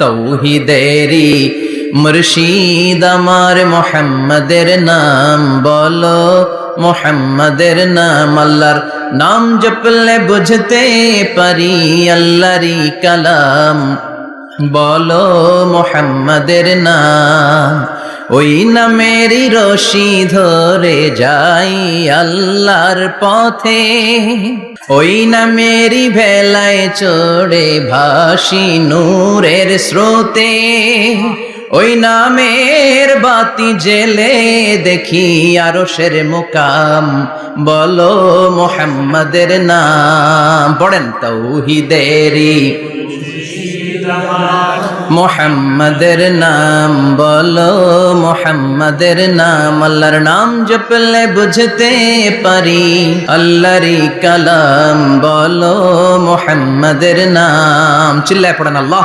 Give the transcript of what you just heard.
তৌহিদেরি মুর্শিদ আমার মোহাম্মদের নাম বলো, মোহাম্মদের নাম আল্লাহর নাম জপলে বুঝতে পারি আল্লাহরি কালাম। বলো, মোহাম্মদের নাম ওই নামেরই রশি ধরে যাই আল্লাহর পথে। ওই নামেরই ভেলায় চড়ে ভাসি নূরের স্রোতে। ওই নামের বাতি জেলে দেখি আরও সের মুকাম, বলো মোহাম্মদের নাম। পড়েন তৌহিদেরি মোহাম্মদের নাম বলো, মোহাম্মদের নাম আল্লাহর নাম জপলে বুঝতে পারি। আল্লাহরি কালাম বলো, মোহাম্মদের নাম। চিল্লায় পড়েন আল্লাহ।